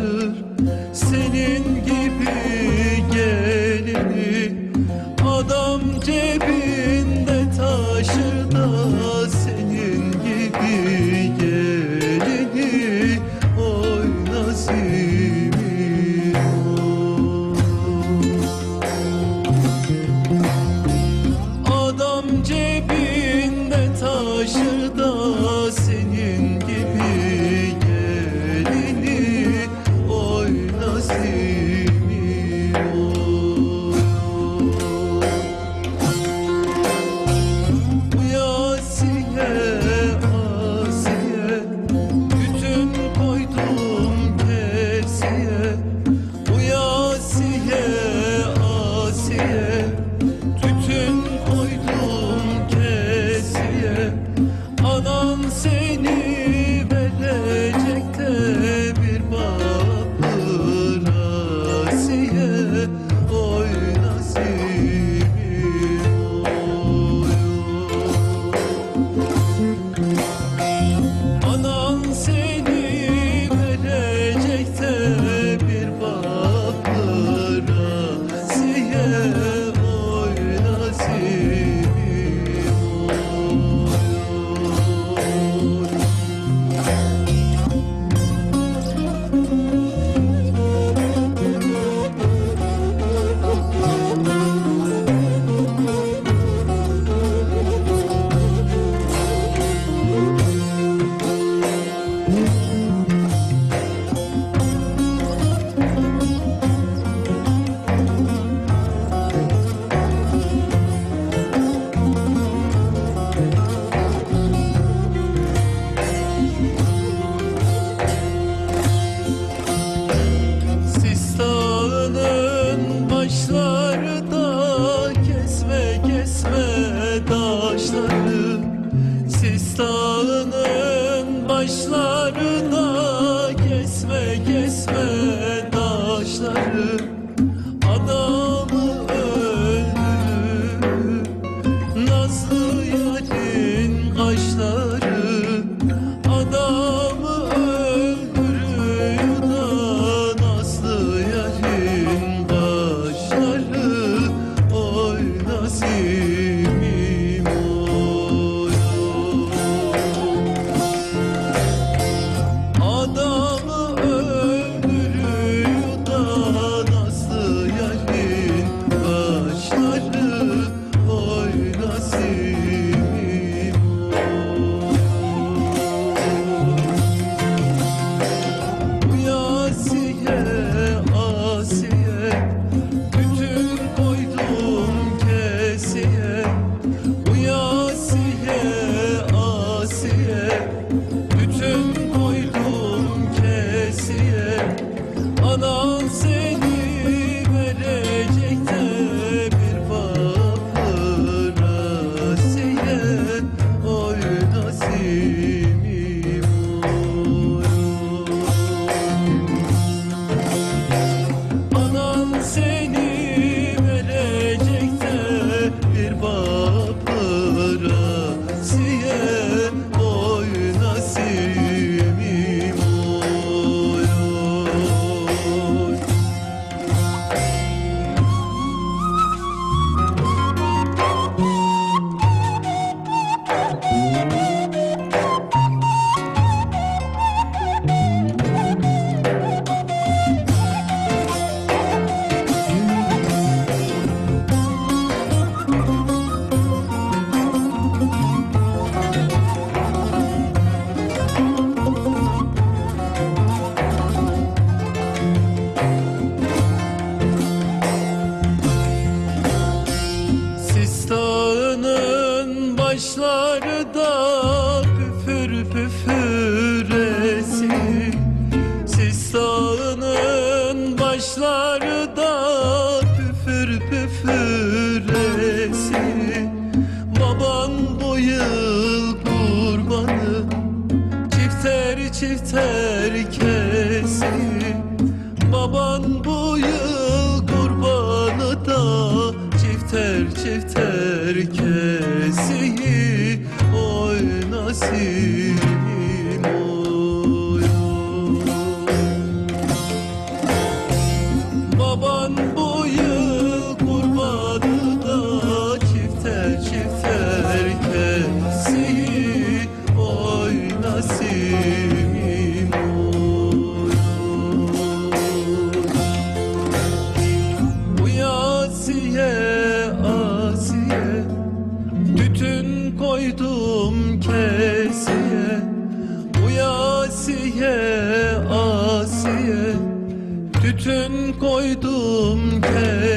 bırakır senin gibi gelini Adam cebinde taşır da senin gibi gelini Oy nasibim. Adam cebinde taşır da taşları Sistanın başları. püfüresi Siz sağının başları da püfür püfüresi. Baban bu kurbanı Çifter çifter kesi. Baban bu kurbanı da Çifter çifter kesi. Nasip bütün koydum kendime